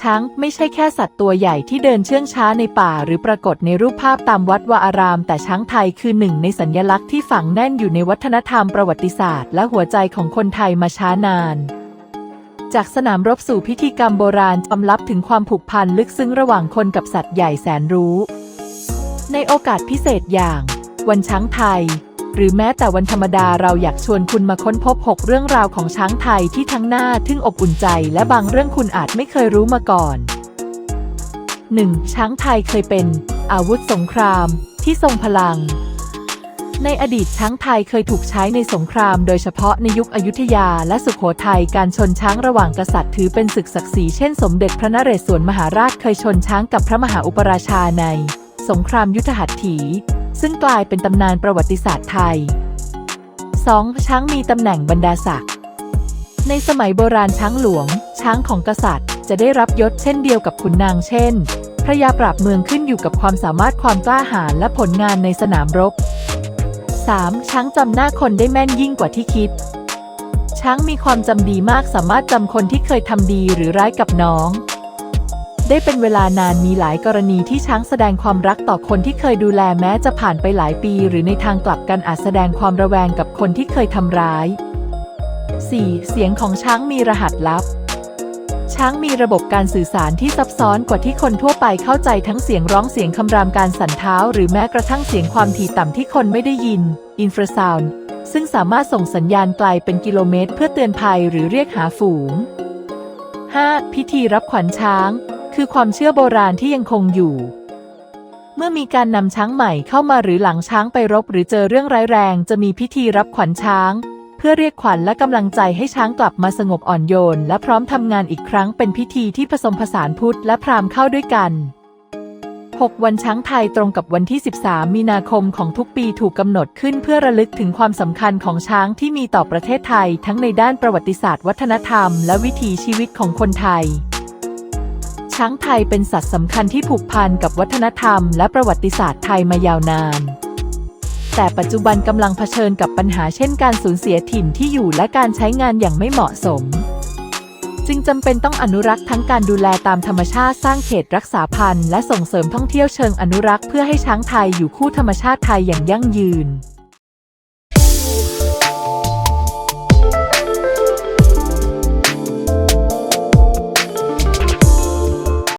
ช้างไม่ใช่แค่สัตว์ตัวใหญ่ที่เดินเชื่องช้าในป่าหรือปรากฏในรูปภาพตามวัดวาอาราม แต่ช้างไทยคือหนึ่งในสัญญลักษณ์ที่ฝังแน่นอยู่ในวัฒนธรรมประวัติศาสตร์ และหัวใจของคนไทยมาช้านาน จากสนามรบสู่พิธีกรรมโบราณอำลับถึงความผูกพันลึกซึ้งระหว่างคนกับสัตว์ใหญ่แสนรู้ ในโอกาสพิเศษอย่าง วันช้างไทย หรือแม้แต่วันธรรมดาเราอยากชวนคุณมาค้นพบ 6 เรื่องราวของช้างไทยที่ทั้งน่าทึ่งอบอุ่นใจ และบางเรื่องคุณอาจไม่เคยรู้มาก่อน 1. ช้างไทยเคยเป็น อาวุธสงคราม ที่ทรงพลัง ในอดีตช้างไทยเคยถูกใช้ในสงคราม โดยเฉพาะในยุคอยุธยาและสุขโขทัยการชนช้างระหว่างกษัตริย์ถือเป็นศึกศักดิ์ศรีเช่นสมเด็จพระนเรศวรมหาราชเคยชนช้างกับพระมหาอุปราชาใน สงครามยุทธหัตถี ซึ่งกลายเป็นตำนานประวัติศาสตร์ไทย 2. ช้างมีตำแหน่งบรรดาศักดิ์ในสมัยโบราณช้างหลวง ช้างของกษัตริย์ จะได้รับยศเช่นเดียวกับขุนนางเช่น พระยาปราบเมืองขึ้นอยู่กับความสามารถความกล้าหาญและผลงานในสนามรบ 3. ช้างจำหน้าคนได้แม่นยิ่งกว่าที่คิด ช้างมีความจำดีมากสามารถจำคนที่เคยทำดีหรือร้ายกับน้อง ได้เป็นเวลานานมีหลายกรณีที่ช้างแสดงความรักต่อคนที่เคยดูแลแม้จะผ่านไปหลายปี หรือในทางกลับกันอาจแสดงความระแวงกับคนที่เคยทำร้าย 4. เสียงของช้างมีรหัสลับ ช้างมีระบบการสื่อสารที่ซับซ้อนกว่าที่คนทั่วไปเข้าใจทั้งเสียงร้องเสียงคำรามการสั่นเท้า หรือแม้กระทั่งเสียงความถี่ต่ำที่คนไม่ได้ยิน อินฟราซาวด์ซึ่งสามารถส่งสัญญาณไกลเป็นกิโลเมตร เพื่อเตือนภัยหรือเรียกหาฝูง 5. พิธีรับขวัญช้าง คือความเชื่อโบราณที่ยังคงอยู่ เมื่อมีการนำช้างใหม่เข้ามาหรือหลังช้างไปรบหรือเจอเรื่องร้ายแรงจะมีพิธีรับขวัญช้าง เพื่อเรียกขวัญและกำลังใจให้ช้างกลับมาสงบอ่อนโยน และพร้อมทำงานอีกครั้งเป็นพิธีที่ผสมผสานพุทธและพราหมณ์เข้าด้วยกัน 6 วันช้างไทยตรงกับวันที่ 13 มีนาคมของทุกปีถูกกำหนดขึ้นเพื่อระลึกถึงความสำคัญของช้างที่มีต่อประเทศไทย ทั้งในด้านประวัติศาสตร์ วัฒนธรรม และวิถีชีวิตของคนไทย ช้างไทยเป็นสัตว์สำคัญที่ผูกพันกับวัฒนธรรมและประวัติศาสตร์ไทยมายาวนาน แต่ปัจจุบันกำลังเผชิญกับปัญหาเช่นการสูญเสียถิ่นที่อยู่และการใช้งานอย่างไม่เหมาะสม จึงจำเป็นต้องอนุรักษ์ทั้งการดูแลตามธรรมชาติสร้างเขตรักษาพันธุ์และส่งเสริมท่องเที่ยวเชิงอนุรักษ์เพื่อให้ช้างไทยอยู่คู่ธรรมชาติไทยอย่างยั่งยืน